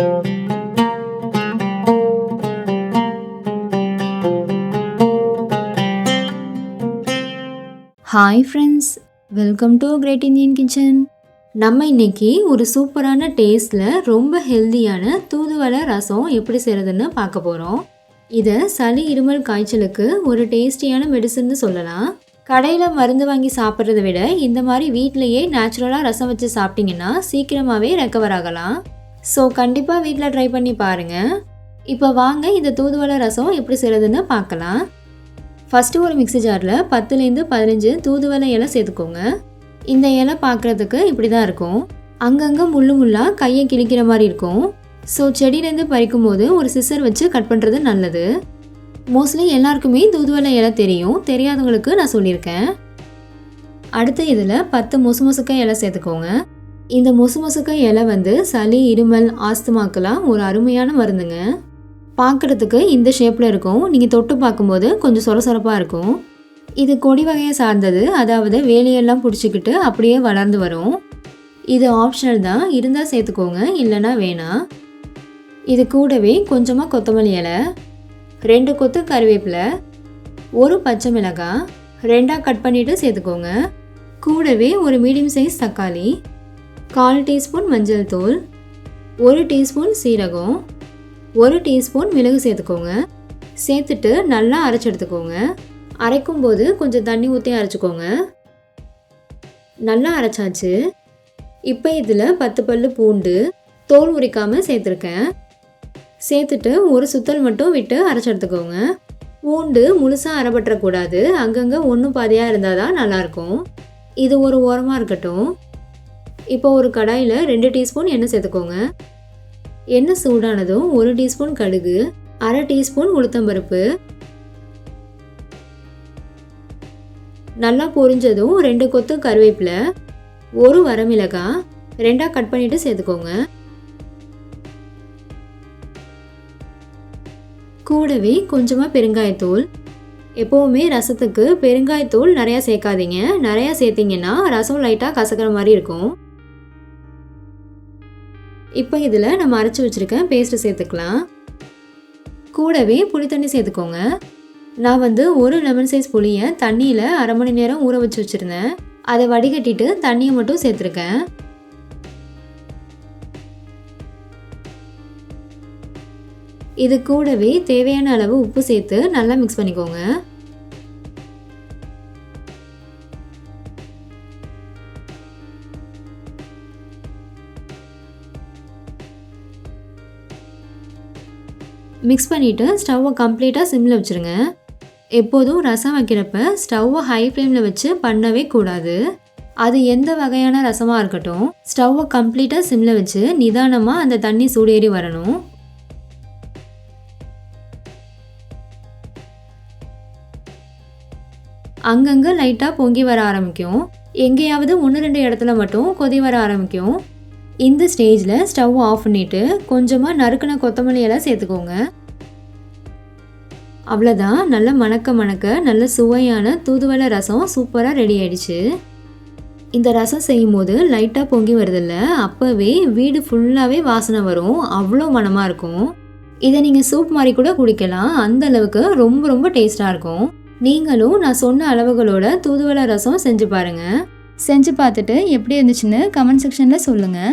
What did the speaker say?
Hi friends welcome to great Indian kitchen நம்ம இன்னைக்கு ஒரு சூப்பரான டேஸ்டில் ரொம்ப ஹெல்தியான தூதுவளை ரசம் எப்படி செய்கிறதுன்னு பார்க்க போகிறோம் இதை சளி இருமல் காய்ச்சலுக்கு ஒரு டேஸ்டியான மெடிசன்னு சொல்லலாம். கடையில் மருந்து வாங்கி சாப்பிட்றத விட இந்த மாதிரி வீட்டிலையே நேச்சுரலாக ரசம் வச்சு சாப்பிட்டிங்கன்னா சீக்கிரமாகவே ரெக்கவர் ஆகலாம். ஸோ கண்டிப்பாக வீட்டில் ட்ரை பண்ணி பாருங்கள் இப்போ வாங்க இந்த தூதுவளை ரசம் எப்படி செய்கிறதுன்னு பார்க்கலாம். ஃபஸ்ட்டு ஒரு மிக்சி ஜாரில் பத்துலேருந்து பதினஞ்சு தூதுவளை இலை சேர்த்துக்கோங்க. இந்த இலை பார்க்குறதுக்கு இப்படி தான் இருக்கும். அங்கங்கே முள்ளு முள்ளாக கையை கிழிக்கிற மாதிரி இருக்கும். ஸோ செடியிலேருந்து பறிக்கும் போது ஒரு சிசர் வச்சு கட் பண்ணுறது நல்லது. மோஸ்ட்லி எல்லாருக்குமே தூதுவளை இலை தெரியும். தெரியாதவங்களுக்கு நான் சொல்லியிருக்கேன். அடுத்த இதில் பத்து மொசு மொசுக்க இலை சேர்த்துக்கோங்க. இந்த மொசு மொசுக்க இலை வந்து சளி இருமல் ஆஸ்துமாக்கெல்லாம் ஒரு அருமையான மருந்துங்க. பார்க்குறதுக்கு இந்த ஷேப்பில் இருக்கும். நீங்கள் தொட்டு பார்க்கும்போது கொஞ்சம் சொரசொரப்பாக இருக்கும். இது கொடி வகையை சார்ந்தது. அதாவது வேலையெல்லாம் பிடிச்சிக்கிட்டு அப்படியே வளர்ந்து வரும். இது ஆப்ஷனல் தான். இருந்தால் சேர்த்துக்கோங்க. இல்லைன்னா வேணாம். இது கூடவே கொஞ்சமாக கொத்தமல்லி இலை ரெண்டு கொத்து கருவேப்பிலை ஒரு பச்சை மிளகாய் ரெண்டாக கட் பண்ணிவிட்டு சேர்த்துக்கோங்க. கூடவே ஒரு மீடியம் சைஸ் தக்காளி கால் டீஸ்பூன் மஞ்சள் தூள் ஒரு டீஸ்பூன் சீரகம் ஒரு டீஸ்பூன் மிளகு சேர்த்துக்கோங்க. சேர்த்துட்டு நல்லா அரைச்சி எடுத்துக்கோங்க அரைக்கும் போது கொஞ்சம் தண்ணி ஊற்றி அரைச்சிக்கோங்க. நல்லா அரைச்சாச்சு. இப்போ இதில் பத்து பல் பூண்டு தோல் உரிக்காமல் சேர்த்துருக்கேன். சேர்த்துட்டு ஒரு சுத்தல் மட்டும் விட்டு அரைச்சி எடுத்துக்கோங்க பூண்டு முழுசாக அரைப்பற்றக்கூடாது அங்கங்கே ஒன்று பாதியாக இருந்தால் தான் நல்லாயிருக்கும். இது ஒரு ஓரமாக இருக்கட்டும். இப்போ ஒரு கடாயில் ரெண்டு டீஸ்பூன் எண்ணெய் சேர்த்துக்கோங்க. எண்ணெய் சூடானதும் ஒரு டீஸ்பூன் கடுகு அரை டீஸ்பூன் உளுத்தம்பருப்பு. நல்லா பொரிஞ்சதும் ரெண்டு கொத்து கருவேப்பிலை ஒரு வரமிளகாய் ரெண்டாக கட் பண்ணிவிட்டு சேர்த்துக்கோங்க. கூடவே கொஞ்சமாக பெருங்காயத்தூள். எப்போவுமே ரசத்துக்கு பெருங்காயத்தூள் நிறையா சேர்க்காதீங்க. நிறையா சேர்த்திங்கன்னா ரசம் லைட்டாக கசக்கிற மாதிரி இருக்கும். இப்போ இதில் நம்ம அரைச்சி வச்சுருக்க பேஸ்ட்டு சேர்த்துக்கலாம். கூடவே புளி தண்ணி சேர்த்துக்கோங்க. நான் வந்து ஒரு லெமன் சைஸ் புளியை தண்ணியில் அரை மணி நேரம் ஊற வச்சு வச்சுருந்தேன். அதை வடிகட்டிட்டு தண்ணியை மட்டும் சேர்த்துருக்கேன். இது கூடவே தேவையான அளவு உப்பு சேர்த்து நல்லா மிக்ஸ் பண்ணிக்கோங்க. மிக்ஸ் பண்ணிவிட்டு ஸ்டவ்வை கம்ப்ளீட்டாக சிம்மில் வச்சுருங்க. எப்போதும் ரசம் வைக்கிறப்ப ஸ்டவ்வை ஹை ஃப்ளேமில் வச்சு பண்ணவே கூடாது. அது எந்த வகையான ரசமாக இருக்கட்டும் ஸ்டவ்வை கம்ப்ளீட்டாக சிம்மில் வச்சு நிதானமாக அந்த தண்ணி சூடேறி வரணும். அங்கங்கே லைட்டாக பொங்கி வர ஆரம்பிக்கும். எங்கேயாவது ஒன்று ரெண்டு இடத்துல மட்டும் கொதி வர ஆரம்பிக்கும். இந்த ஸ்டேஜில் ஸ்டவ் ஆஃப் பண்ணிவிட்டு கொஞ்சமாக நறுக்கின கொத்தமல்லி எல்லாம் சேர்த்துக்கோங்க. அவ்வளோதான் நல்ல மணக்க மணக்க நல்ல சுவையான தூதுவளை ரசம் சூப்பராக ரெடி ஆயிடுச்சு. இந்த ரசம் செய்யும் போது லைட்டாக பொங்கி வருதில்ல அப்போவே வீடு ஃபுல்லாகவே வாசனை வரும். அவ்வளோ மனமாக இருக்கும். இதை நீங்கள் சூப் மாதிரி கூட குடிக்கலாம். அந்த அளவுக்கு ரொம்ப ரொம்ப டேஸ்ட்டாக இருக்கும். நீங்களும் நான் சொன்ன அளவுகளோட தூதுவளை ரசம் செஞ்சு பாருங்கள் செஞ்சு பார்த்துட்டு எப்படி இருந்துச்சுன்னு கமெண்ட் செக்ஷனில் சொல்லுங்கள்